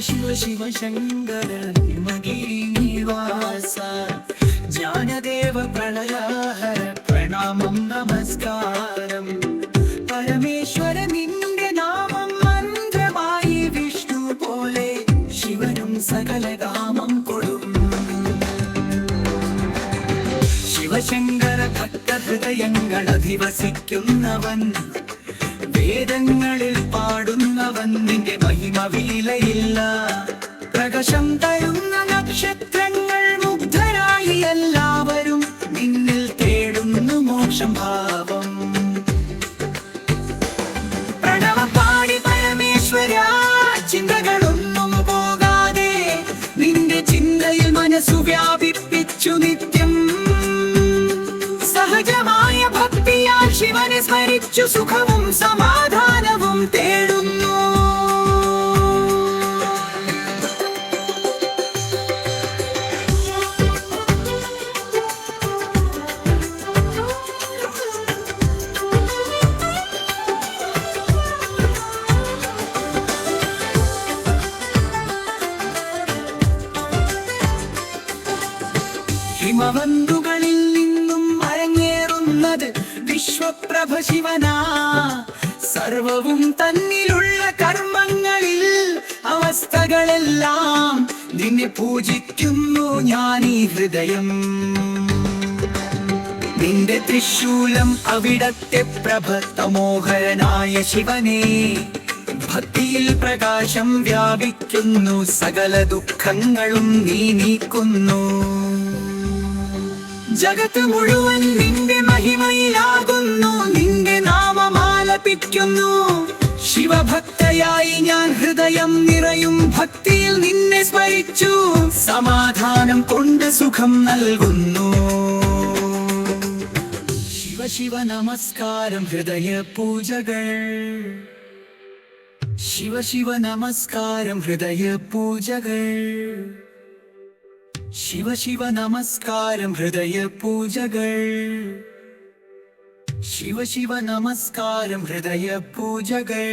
ശിവശങ്കര ഹിമഗിരിനിവാസ ജാനദേവ പ്രളയാഹര പ്രണാമം നമസ്കാരം. പരമേശ്വര നിന്റെ നാമം മന്ത്രമായി വിഷ്ണു പോലെ ശിവനും സകല കാമം കൊടും. ശിവശങ്കര ഭക്തഹൃദയങ്ങൾ അധിവസിക്കുന്നവൻ വേദങ്ങളിൽ പാടുന്നവൻ നിന്റെ മഹിമ വിലയില്ല. പ്രകാശം തരുന്ന നക്ഷത്രങ്ങൾ മുഗ്ധരായി എല്ലാവരും നിന്നിൽ തേടുന്നു മോക്ഷം ഭാവം. ചിന്തകളൊന്നും പോകാതെ നിന്റെ ചിന്തയിൽ മനസ്സു വ്യാപിപ്പിച്ചു നിത്യം ഭക്തിയാൽ ശിവനെ സ്മരിച്ചു സുഖവും സമാധാനവും തേടുന്നു ഹിമവന്തുകളിൽ വിശ്വപ്രഭ ശിവനാ. സർവവും തന്നിലുള്ള കർമ്മങ്ങളിൽ അവസ്ഥകളെല്ലാം നിന്നെ പൂജിക്കുന്നു ഞാൻ ഈ ഹൃദയം. നിന്റെ തൃശൂലം അവിടത്തെ പ്രഭ ശിവനെ. ഭക്തിയിൽ പ്രകാശം വ്യാപിക്കുന്നു സകല ദുഃഖങ്ങളും നീ നീക്കുന്നു. ജഗത്ത് മുഴുവൻ നിന്റെ മഹിമയിലാകുന്നു നിന്റെ നാമമാലപിക്കുന്നു ശിവഭക്തയായി ഞാൻ ഹൃദയം നിറയും ഭക്തിയിൽ നിന്നെ സ്മരിച്ചു. സമാധാനം കൊണ്ട് സുഖം നൽകുന്നു. ശിവ ശിവ നമസ്കാരം ഹൃദയ പൂജകൾ ശിവ ശിവ നമസ്കാരം ഹൃദയ പൂജകൾ ശിവ ശിവ നമസ്കാരം ഹൃദയ പൂജകൾ ശിവ ശിവ നമസ്കാരം ഹൃദയ പൂജകൾ